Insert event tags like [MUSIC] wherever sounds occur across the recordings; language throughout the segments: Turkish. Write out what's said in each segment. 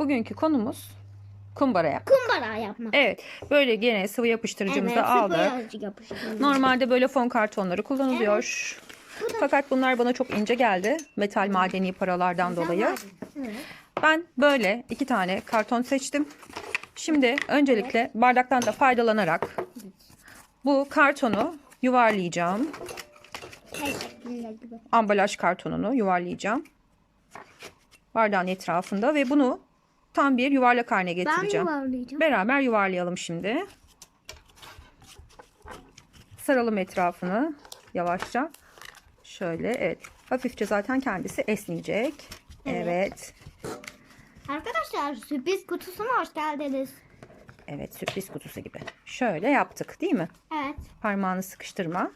Bugünkü konumuz kumbara yap. Kumbara yapmak. Evet. Böyle gene sıvı yapıştırıcımızı Evet, aldık. yapıştırma. Normalde böyle fon kartonları kullanılıyor. Fakat bunlar bana çok ince geldi. Metal madeni paralardan dolayı. Evet. Ben böyle iki tane karton seçtim. Şimdi öncelikle bardaktan da faydalanarak bu kartonu yuvarlayacağım. Ambalaj kartonunu yuvarlayacağım. Bardağın etrafında ve bunu tam bir yuvarlak haline Ben getireceğim. yuvarlayacağım. Beraber yuvarlayalım şimdi. Saralım etrafını yavaşça. Şöyle evet. Hafifçe zaten kendisi esneyecek. Evet. Evet. Arkadaşlar sürpriz kutusuna hoş geldiniz. Evet sürpriz kutusu gibi. Şöyle yaptık değil mi? Evet. Parmağını sıkıştırma.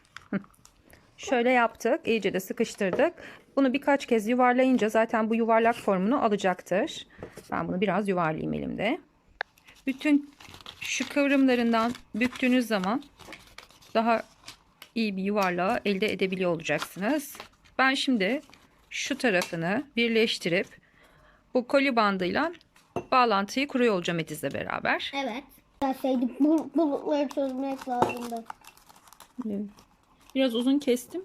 Şöyle yaptık. İyice de sıkıştırdık. Bunu birkaç kez yuvarlayınca zaten bu yuvarlak formunu alacaktır. Ben bunu biraz yuvarlayayım elimde. Bütün şu kıvrımlarından büktüğünüz zaman daha iyi bir yuvarlağı elde edebiliyor olacaksınız. Ben şimdi şu tarafını birleştirip bu koli bandıyla bağlantıyı kuruyor olacağım Ediz'le beraber. Evet. Gelseydik bu bulutları çözmek lazımdı. Biraz uzun kestim.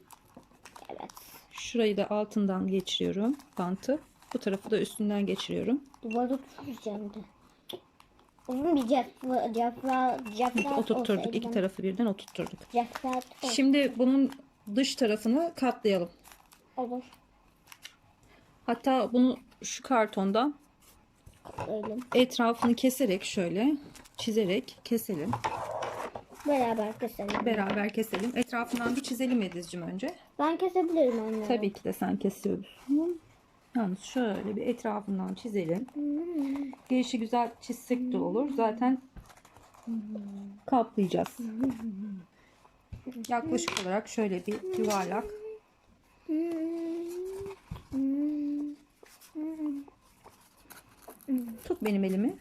Evet. Şurayı da altından geçiriyorum bantı. Bu tarafı da üstünden geçiriyorum. Duvarı tutacağım da. Uzun bir cefra, cefra, cefra Oturtturduk. iki tarafı birden oturtturduk. Cefra Şimdi bunun dış tarafını katlayalım. olur. Hatta bunu şu kartondan Öyle. etrafını keserek şöyle çizerek keselim. Beraber keselim. Beraber keselim. Etrafından bir çizelim Ediz'cim önce. Ben kesebilirim anne. Tabii ki de sen kesiyorsun. Yalnız şöyle bir etrafından çizelim. Gelişi güzel çizsek de olur. Zaten kaplayacağız. Yaklaşık olarak şöyle bir yuvarlak. Tut benim elimi.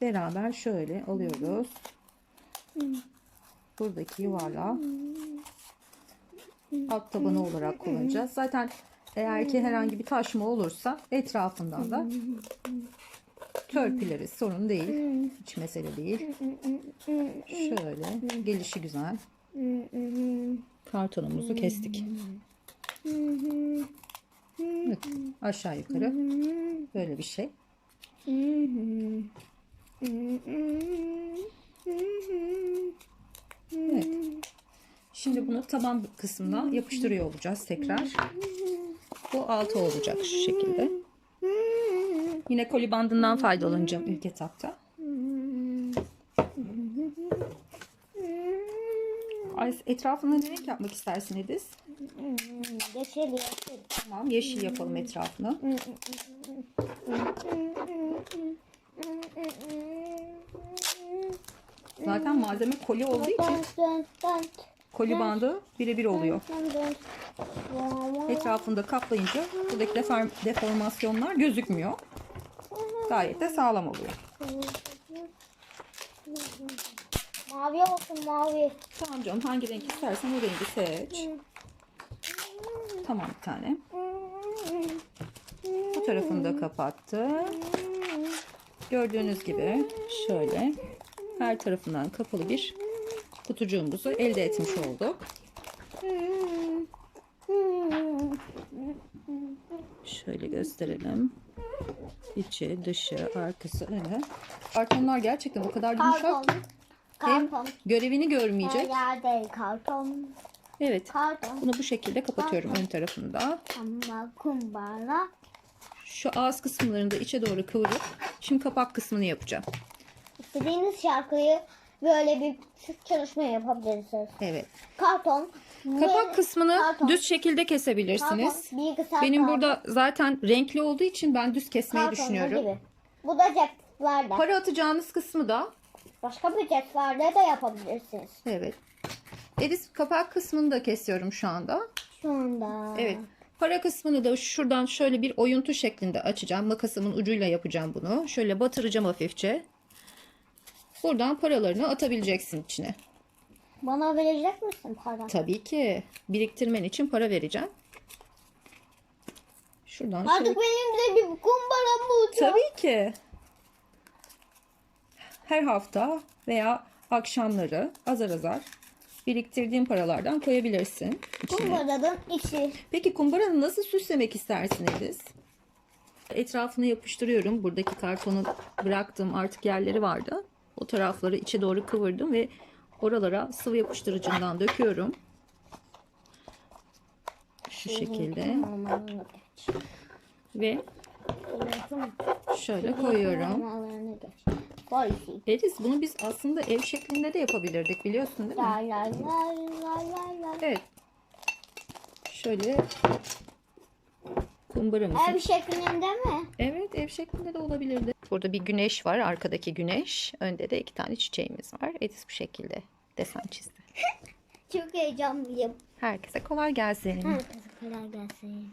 Beraber şöyle alıyoruz. Buradaki yuvarlağı alt tabanı olarak kullanacağız. Zaten eğer ki herhangi bir taşma olursa etrafından da törpüleriz. Sorun değil. Hiç mesele değil. Şöyle gelişi güzel. Kartonumuzu kestik. Evet, aşağı yukarı böyle bir şey. Evet. Şimdi bunu taban kısmına yapıştırıyor olacağız tekrar. Bu altı olacak şu şekilde. Yine koli bandından faydalanacağım ilk etapta. Ay, Etrafına ne renk yapmak istersin Ediz? Yeşil yeşil. Tamam yeşil yapalım etrafını. Zaten malzeme koli olduğu için koli bandı birebir oluyor. Etrafında kaplayınca buradaki deform- deformasyonlar gözükmüyor. Gayet de sağlam oluyor. Mavi olsun mavi. Tamam canım hangi renk istersen o rengi seç. Tamam bir tane. Bu tarafını da kapattı. Gördüğünüz gibi şöyle her tarafından kapalı bir kutucuğumuzu elde etmiş olduk. Şöyle gösterelim. İçi, dışı, arkası, önü. Kartonlar gerçekten o kadar yumuşak. Karton. Hem Karton. görevini görmeyecek. Her yerde karton. Evet. Karton. Bunu bu şekilde kapatıyorum ön tarafında. Ama kumbara. Şu ağız kısımlarını da içe doğru kıvırıp şimdi kapak kısmını yapacağım. İstediğiniz şarkıyı böyle bir çalışma yapabilirsiniz. Evet. Karton. Kapak ve- kısmını karton, düz şekilde kesebilirsiniz. Karton, Benim karton, burada zaten renkli olduğu için ben düz kesmeyi karton, bu düşünüyorum. Gibi. Bu da cetverde. Para atacağınız kısmı da Başka bir cetverde de yapabilirsiniz. evet. Edis kapak kısmını da kesiyorum şu anda. Şu anda. Evet. Para kısmını da şuradan şöyle bir oyuntu şeklinde açacağım. Makasımın ucuyla yapacağım bunu. Şöyle batıracağım hafifçe. Buradan paralarını atabileceksin içine. Bana verecek misin para? Tabii ki biriktirmen için para vereceğim. Şuradan Artık şöyle. benim de bir kumbaram olacak. Tabii ki. Her hafta veya akşamları azar azar biriktirdiğin paralardan koyabilirsin içine. Kumbaranın içi. Peki kumbaranı nasıl süslemek istersin Ediz? Etrafını yapıştırıyorum. Buradaki kartonu bıraktığım artık yerleri vardı. O tarafları içe doğru kıvırdım ve oralara sıvı yapıştırıcından döküyorum. Şu şekilde ve şöyle koyuyorum. Ediz bunu biz aslında ev şeklinde de yapabilirdik biliyorsun değil mi? Evet. Şöyle kumbaramızı Ev şeklinde mi? Evet ev şeklinde de olabilirdi. Burada bir güneş var. Arkadaki güneş. Önde de iki tane çiçeğimiz var. Edis bu şekilde desen çizdi. [LAUGHS] Çok heyecanlıyım. Herkese kolay gelsin. Herkese kolay gelsin.